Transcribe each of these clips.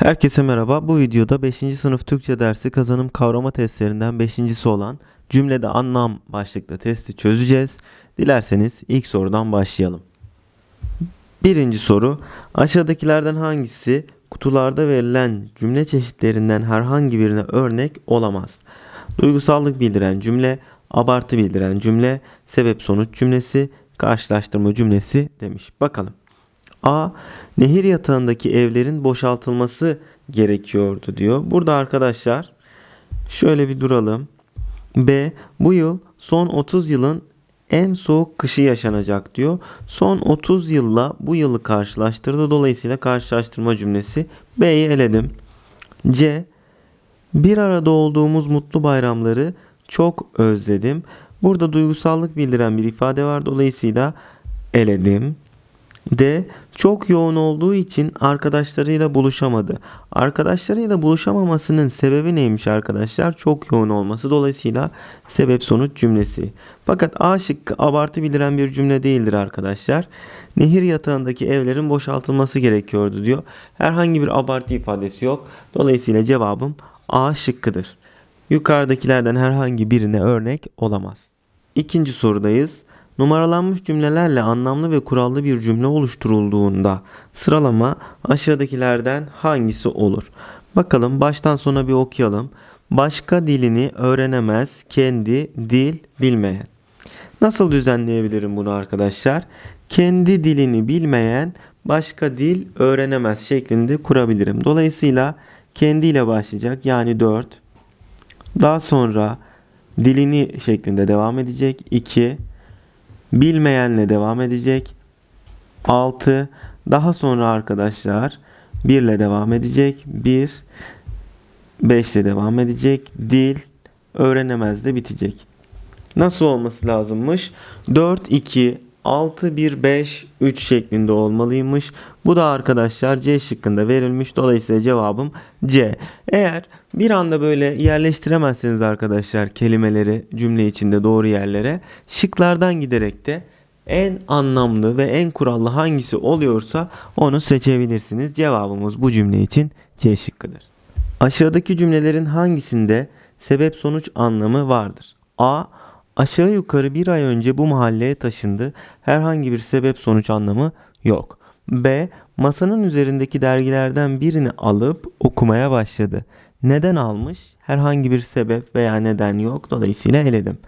Herkese merhaba. Bu videoda 5. sınıf Türkçe dersi kazanım kavrama testlerinden 5.si olan cümlede anlam başlıklı testi çözeceğiz. Dilerseniz ilk sorudan başlayalım. Birinci soru. Aşağıdakilerden hangisi kutularda verilen cümle çeşitlerinden herhangi birine örnek olamaz? Duygusallık bildiren cümle, abartı bildiren cümle, sebep sonuç cümlesi, karşılaştırma cümlesi demiş. Bakalım. A. Nehir yatağındaki evlerin boşaltılması gerekiyordu diyor. Burada arkadaşlar şöyle bir duralım. B. Bu yıl son 30 yılın en soğuk kışı yaşanacak diyor. Son 30 yılla bu yılı karşılaştırdı. Dolayısıyla karşılaştırma cümlesi B'yi eledim. C. Bir arada olduğumuz mutlu bayramları çok özledim. Burada duygusallık bildiren bir ifade var. Dolayısıyla eledim. D. Çok yoğun olduğu için arkadaşlarıyla buluşamadı. Arkadaşlarıyla buluşamamasının sebebi neymiş arkadaşlar? Çok yoğun olması. Dolayısıyla sebep sonuç cümlesi. Fakat A şıkkı abartı bildiren bir cümle değildir arkadaşlar. Nehir yatağındaki evlerin boşaltılması gerekiyordu diyor. Herhangi bir abartı ifadesi yok. Dolayısıyla cevabım A şıkkıdır. Yukarıdakilerden herhangi birine örnek olamaz. İkinci sorudayız. Numaralanmış cümlelerle anlamlı ve kurallı bir cümle oluşturulduğunda sıralama aşağıdakilerden hangisi olur? Bakalım baştan sona bir okuyalım. Başka dilini öğrenemez, kendi dil bilmeyen. Nasıl düzenleyebilirim bunu arkadaşlar? Kendi dilini bilmeyen başka dil öğrenemez şeklinde kurabilirim. Dolayısıyla kendiyle başlayacak yani 4. Daha sonra dilini şeklinde devam edecek 2. Bilmeyenle devam edecek. 6. Daha sonra arkadaşlar 1 ile devam edecek. 1 5 ile devam edecek. Dil öğrenemez de bitecek. Nasıl olması lazımmış? 4 2 6 1 5 3 şeklinde olmalıymış. Bu da arkadaşlar C şıkkında verilmiş. Dolayısıyla cevabım C. Eğer bir anda böyle yerleştiremezseniz arkadaşlar kelimeleri cümle içinde doğru yerlere şıklardan giderek de en anlamlı ve en kurallı hangisi oluyorsa onu seçebilirsiniz. Cevabımız bu cümle için C şıkkıdır. Aşağıdaki cümlelerin hangisinde sebep sonuç anlamı vardır? A. Aşağı yukarı bir ay önce bu mahalleye taşındı. Herhangi bir sebep sonuç anlamı yok. B. Masanın üzerindeki dergilerden birini alıp okumaya başladı. Neden almış? Herhangi bir sebep veya neden yok. Dolayısıyla eledim.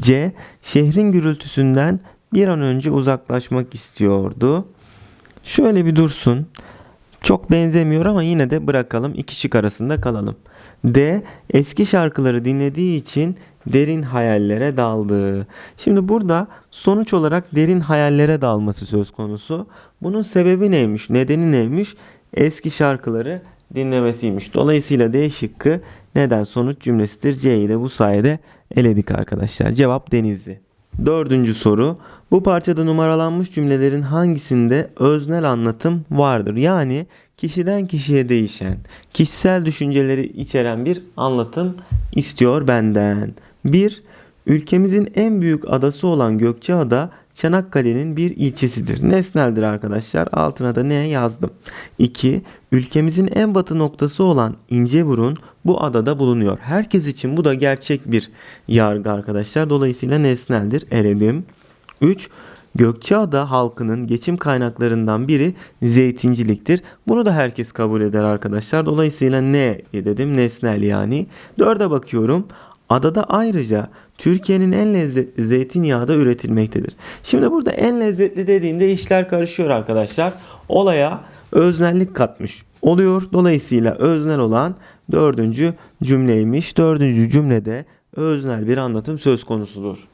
C. Şehrin gürültüsünden bir an önce uzaklaşmak istiyordu. Şöyle bir dursun. Çok benzemiyor ama yine de bırakalım. İki şık arasında kalalım. D. Eski şarkıları dinlediği için derin hayallere daldı. Şimdi burada sonuç olarak derin hayallere dalması söz konusu. Bunun sebebi neymiş? Nedeni neymiş? Eski şarkıları dinlemesiymiş. Dolayısıyla D şıkkı neden sonuç cümlesidir. C'yi de bu sayede eledik arkadaşlar. Cevap Denizli. Dördüncü soru. Bu parçada numaralanmış cümlelerin hangisinde öznel anlatım vardır? Yani kişiden kişiye değişen, kişisel düşünceleri içeren bir anlatım istiyor benden. 1. Ülkemizin en büyük adası olan Gökçeada Çanakkale'nin bir ilçesidir. Nesneldir arkadaşlar. Altına da ne yazdım. 2. Ülkemizin en batı noktası olan İnceburun bu adada bulunuyor. Herkes için bu da gerçek bir yargı arkadaşlar. Dolayısıyla nesneldir. Eledim. 3. Gökçeada halkının geçim kaynaklarından biri zeytinciliktir. Bunu da herkes kabul eder arkadaşlar. Dolayısıyla ne dedim? Nesnel yani. 4'e bakıyorum. Adada ayrıca Türkiye'nin en lezzetli zeytinyağı da üretilmektedir. Şimdi burada en lezzetli dediğinde işler karışıyor arkadaşlar. Olaya öznellik katmış oluyor. Dolayısıyla öznel olan dördüncü cümleymiş. Dördüncü cümlede öznel bir anlatım söz konusudur.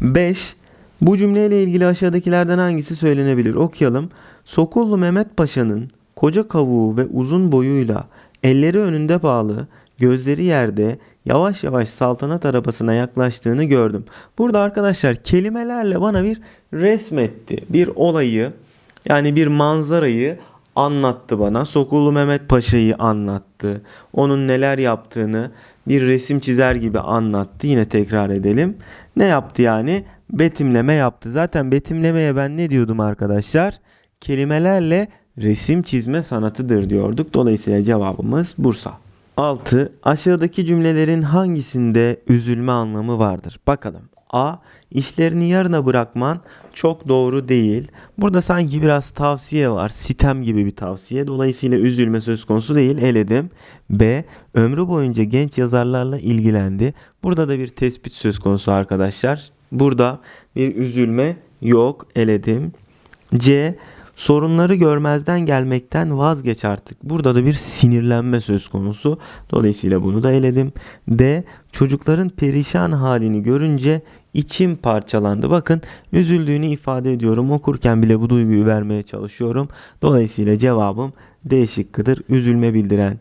5. Bu cümleyle ilgili aşağıdakilerden hangisi söylenebilir? Okuyalım. Sokullu Mehmet Paşa'nın koca kavuğu ve uzun boyuyla elleri önünde bağlı, gözleri yerde yavaş yavaş saltanat arabasına yaklaştığını gördüm. Burada arkadaşlar kelimelerle bana bir resmetti. Bir olayı yani bir manzarayı anlattı bana. Sokullu Mehmet Paşa'yı anlattı. Onun neler yaptığını bir resim çizer gibi anlattı. Yine tekrar edelim. Ne yaptı yani? Betimleme yaptı. Zaten betimlemeye ben ne diyordum arkadaşlar? Kelimelerle resim çizme sanatıdır diyorduk. Dolayısıyla cevabımız Bursa. 6. Aşağıdaki cümlelerin hangisinde üzülme anlamı vardır? Bakalım. A. İşlerini yarına bırakman çok doğru değil. Burada sanki biraz tavsiye var. Sitem gibi bir tavsiye. Dolayısıyla üzülme söz konusu değil. Eledim. B. Ömrü boyunca genç yazarlarla ilgilendi. Burada da bir tespit söz konusu arkadaşlar. Burada bir üzülme yok. Eledim. C. Sorunları görmezden gelmekten vazgeç artık. Burada da bir sinirlenme söz konusu. Dolayısıyla bunu da eledim. D. Çocukların perişan halini görünce içim parçalandı. Bakın üzüldüğünü ifade ediyorum. Okurken bile bu duyguyu vermeye çalışıyorum. Dolayısıyla cevabım D şıkkıdır. Üzülme bildiren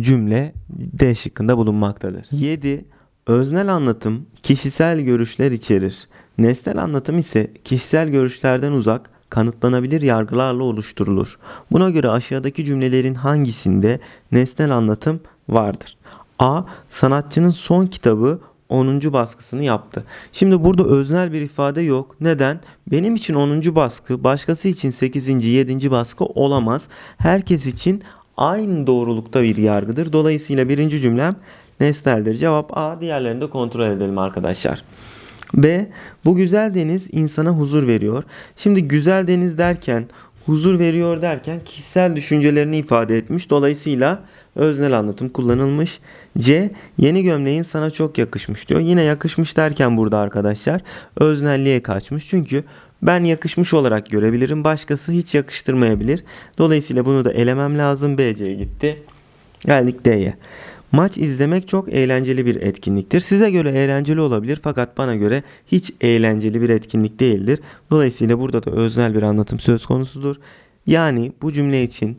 cümle D şıkkında bulunmaktadır. 7. Öznel anlatım kişisel görüşler içerir. Nesnel anlatım ise kişisel görüşlerden uzak, kanıtlanabilir yargılarla oluşturulur. Buna göre aşağıdaki cümlelerin hangisinde nesnel anlatım vardır? A. Sanatçının son kitabı 10. baskısını yaptı. Şimdi burada öznel bir ifade yok. Neden? Benim için 10. baskı, başkası için 8. 7. baskı olamaz. Herkes için aynı doğrulukta bir yargıdır. Dolayısıyla birinci cümlem nesneldir. Cevap A. Diğerlerini de kontrol edelim arkadaşlar. B. Bu güzel deniz insana huzur veriyor. Şimdi güzel deniz derken huzur veriyor derken kişisel düşüncelerini ifade etmiş. Dolayısıyla öznel anlatım kullanılmış. C. Yeni gömleğin sana çok yakışmış diyor. Yine yakışmış derken burada arkadaşlar öznelliğe kaçmış. Çünkü ben yakışmış olarak görebilirim. Başkası hiç yakıştırmayabilir. Dolayısıyla bunu da elemem lazım. BC'ye gitti. Geldik D'ye. Maç izlemek çok eğlenceli bir etkinliktir. Size göre eğlenceli olabilir fakat bana göre hiç eğlenceli bir etkinlik değildir. Dolayısıyla burada da öznel bir anlatım söz konusudur. Yani bu cümle için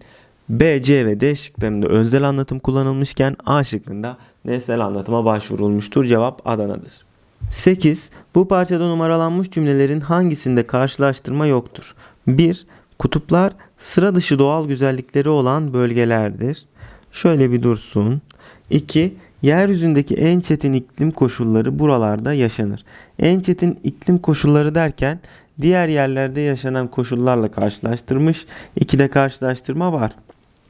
B, C ve D şıklarında öznel anlatım kullanılmışken A şıkkında nesnel anlatıma başvurulmuştur. Cevap Adana'dır. 8. Bu parçada numaralanmış cümlelerin hangisinde karşılaştırma yoktur? 1. Kutuplar sıra dışı doğal güzellikleri olan bölgelerdir. Şöyle bir dursun. 2. Yeryüzündeki en çetin iklim koşulları buralarda yaşanır. En çetin iklim koşulları derken diğer yerlerde yaşanan koşullarla karşılaştırmış. 2'de karşılaştırma var.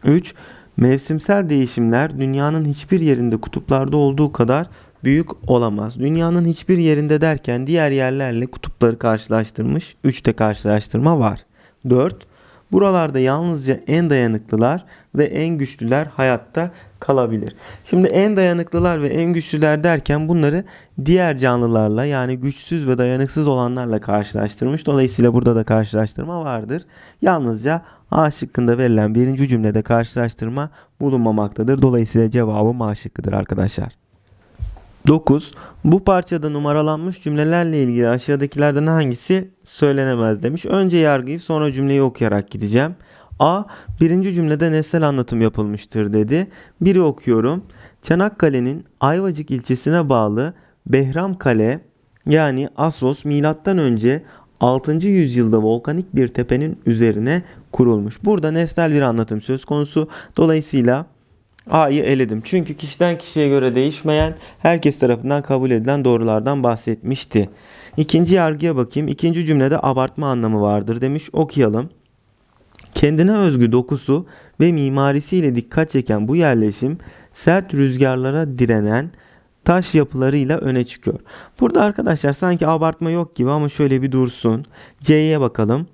3. Mevsimsel değişimler dünyanın hiçbir yerinde kutuplarda olduğu kadar büyük olamaz. Dünyanın hiçbir yerinde derken diğer yerlerle kutupları karşılaştırmış. 3'te karşılaştırma var. 4. Buralarda yalnızca en dayanıklılar ve en güçlüler hayatta kalabilir. Şimdi en dayanıklılar ve en güçlüler derken bunları diğer canlılarla yani güçsüz ve dayanıksız olanlarla karşılaştırmış. Dolayısıyla burada da karşılaştırma vardır. Yalnızca A şıkkında verilen birinci cümlede karşılaştırma bulunmamaktadır. Dolayısıyla cevabım A şıkkıdır arkadaşlar. 9. Bu parçada numaralanmış cümlelerle ilgili aşağıdakilerden hangisi söylenemez demiş. Önce yargıyı sonra cümleyi okuyarak gideceğim. A. Birinci cümlede nesnel anlatım yapılmıştır dedi. Biri okuyorum. Çanakkale'nin Ayvacık ilçesine bağlı Behramkale yani Assos milattan önce 6. yüzyılda volkanik bir tepenin üzerine kurulmuş. Burada nesnel bir anlatım söz konusu. Dolayısıyla A'yı eledim. Çünkü kişiden kişiye göre değişmeyen, herkes tarafından kabul edilen doğrulardan bahsetmişti. İkinci yargıya bakayım. İkinci cümlede abartma anlamı vardır demiş. Okuyalım. Kendine özgü dokusu ve mimarisiyle dikkat çeken bu yerleşim sert rüzgarlara direnen taş yapılarıyla öne çıkıyor. Burada arkadaşlar sanki abartma yok gibi ama şöyle bir dursun. C'ye bakalım.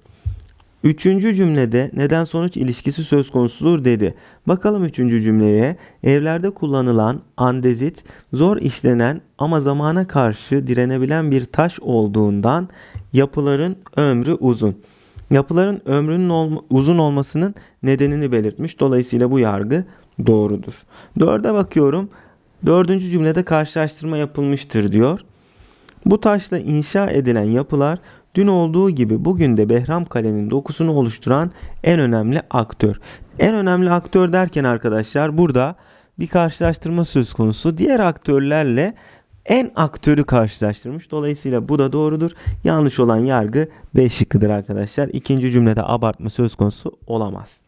Üçüncü cümlede neden sonuç ilişkisi söz konusudur dedi. Bakalım üçüncü cümleye. Evlerde kullanılan andezit zor işlenen ama zamana karşı direnebilen bir taş olduğundan yapıların ömrü uzun. Yapıların ömrünün ol uzun olmasının nedenini belirtmiş. Dolayısıyla bu yargı doğrudur. Dörde bakıyorum. Dördüncü cümlede karşılaştırma yapılmıştır diyor. Bu taşla inşa edilen yapılar dün olduğu gibi bugün de Behram Kale'nin dokusunu oluşturan en önemli aktör. En önemli aktör derken arkadaşlar burada bir karşılaştırma söz konusu. Diğer aktörlerle en aktörü karşılaştırmış. Dolayısıyla bu da doğrudur. Yanlış olan yargı B şıkkıdır arkadaşlar. İkinci cümlede abartma söz konusu olamaz.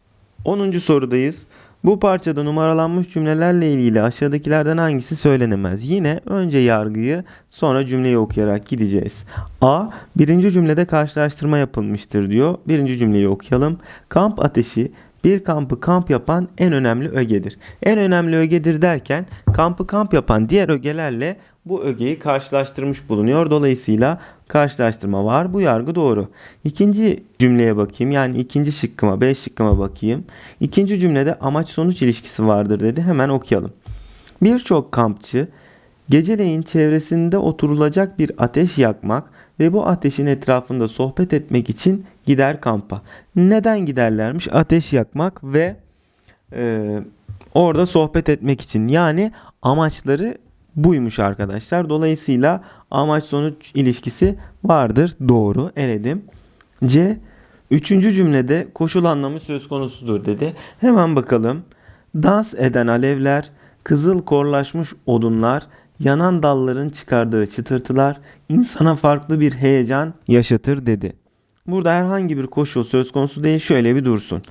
10. sorudayız. Bu parçada numaralanmış cümlelerle ilgili aşağıdakilerden hangisi söylenemez? Yine önce yargıyı sonra cümleyi okuyarak gideceğiz. A. Birinci cümlede karşılaştırma yapılmıştır diyor. Birinci cümleyi okuyalım. Kamp ateşi bir kampı kamp yapan en önemli ögedir. En önemli ögedir derken kampı kamp yapan diğer ögelerle bu ögeyi karşılaştırmış bulunuyor. Dolayısıyla karşılaştırma var. Bu yargı doğru. İkinci cümleye bakayım. Yani ikinci şıkkıma, B şıkkıma bakayım. İkinci cümlede amaç sonuç ilişkisi vardır dedi. Hemen okuyalım. Birçok kampçı geceleyin çevresinde oturulacak bir ateş yakmak ve bu ateşin etrafında sohbet etmek için gider kampa. Neden giderlermiş? Ateş yakmak ve e, orada sohbet etmek için. Yani amaçları buymuş arkadaşlar. Dolayısıyla amaç sonuç ilişkisi vardır. Doğru. Eledim. C. Üçüncü cümlede koşul anlamı söz konusudur dedi. Hemen bakalım. Dans eden alevler, kızıl korlaşmış odunlar, yanan dalların çıkardığı çıtırtılar insana farklı bir heyecan yaşatır dedi. Burada herhangi bir koşul söz konusu değil şöyle bir dursun.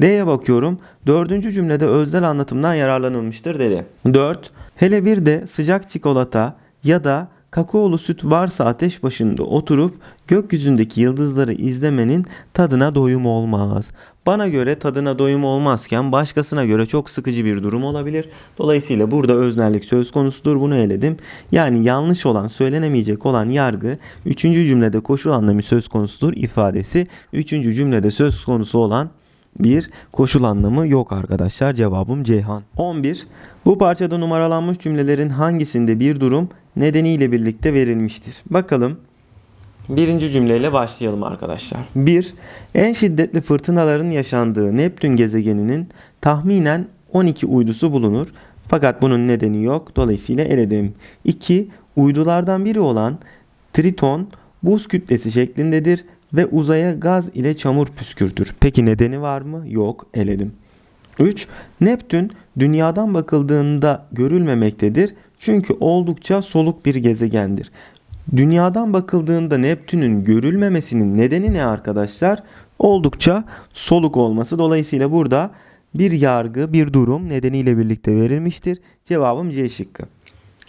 D'ye bakıyorum. Dördüncü cümlede özel anlatımdan yararlanılmıştır dedi. 4. Hele bir de sıcak çikolata ya da kakaolu süt varsa ateş başında oturup gökyüzündeki yıldızları izlemenin tadına doyum olmaz. Bana göre tadına doyum olmazken başkasına göre çok sıkıcı bir durum olabilir. Dolayısıyla burada öznellik söz konusudur. Bunu eledim. Yani yanlış olan, söylenemeyecek olan yargı 3. cümlede koşul anlamı söz konusudur ifadesi 3. cümlede söz konusu olan bir koşul anlamı yok arkadaşlar. Cevabım Ceyhan. 11. Bu parçada numaralanmış cümlelerin hangisinde bir durum nedeniyle birlikte verilmiştir? Bakalım. Birinci cümleyle başlayalım arkadaşlar. 1. En şiddetli fırtınaların yaşandığı Neptün gezegeninin tahminen 12 uydusu bulunur. Fakat bunun nedeni yok. Dolayısıyla eledim. 2. Uydulardan biri olan Triton buz kütlesi şeklindedir ve uzaya gaz ile çamur püskürtür. Peki nedeni var mı? Yok. Eledim. 3. Neptün dünyadan bakıldığında görülmemektedir. Çünkü oldukça soluk bir gezegendir. Dünyadan bakıldığında Neptün'ün görülmemesinin nedeni ne arkadaşlar? Oldukça soluk olması. Dolayısıyla burada bir yargı, bir durum nedeniyle birlikte verilmiştir. Cevabım C şıkkı.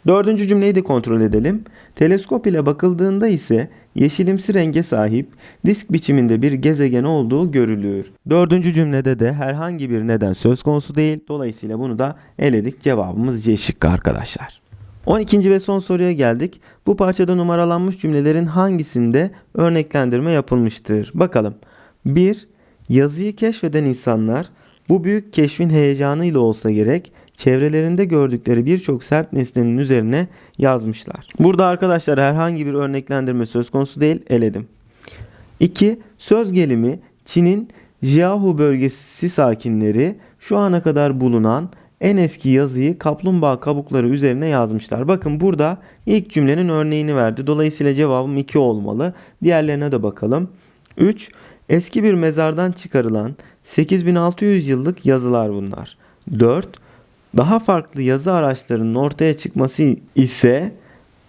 Dördüncü cümleyi de kontrol edelim. Teleskop ile bakıldığında ise yeşilimsi renge sahip disk biçiminde bir gezegen olduğu görülür. Dördüncü cümlede de herhangi bir neden söz konusu değil. Dolayısıyla bunu da eledik. Cevabımız C şıkkı arkadaşlar. 12. ve son soruya geldik. Bu parçada numaralanmış cümlelerin hangisinde örneklendirme yapılmıştır? Bakalım. 1. Yazıyı keşfeden insanlar bu büyük keşfin heyecanıyla olsa gerek çevrelerinde gördükleri birçok sert nesnenin üzerine yazmışlar. Burada arkadaşlar herhangi bir örneklendirme söz konusu değil eledim. 2. Söz gelimi Çin'in Jiahu bölgesi sakinleri şu ana kadar bulunan en eski yazıyı kaplumbağa kabukları üzerine yazmışlar. Bakın burada ilk cümlenin örneğini verdi. Dolayısıyla cevabım 2 olmalı. Diğerlerine de bakalım. 3. Eski bir mezardan çıkarılan 8600 yıllık yazılar bunlar. 4. Daha farklı yazı araçlarının ortaya çıkması ise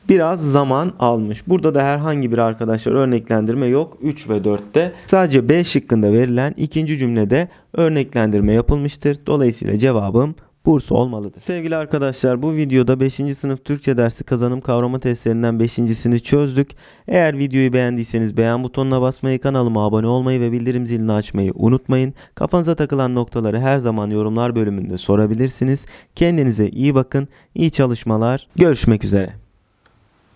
biraz zaman almış. Burada da herhangi bir arkadaşlar örneklendirme yok. 3 ve 4'te sadece B şıkkında verilen ikinci cümlede örneklendirme yapılmıştır. Dolayısıyla cevabım Bursa olmalıdır. Sevgili arkadaşlar bu videoda 5. sınıf Türkçe dersi kazanım kavrama testlerinden 5.sini çözdük. Eğer videoyu beğendiyseniz beğen butonuna basmayı, kanalıma abone olmayı ve bildirim zilini açmayı unutmayın. Kafanıza takılan noktaları her zaman yorumlar bölümünde sorabilirsiniz. Kendinize iyi bakın, iyi çalışmalar, görüşmek üzere.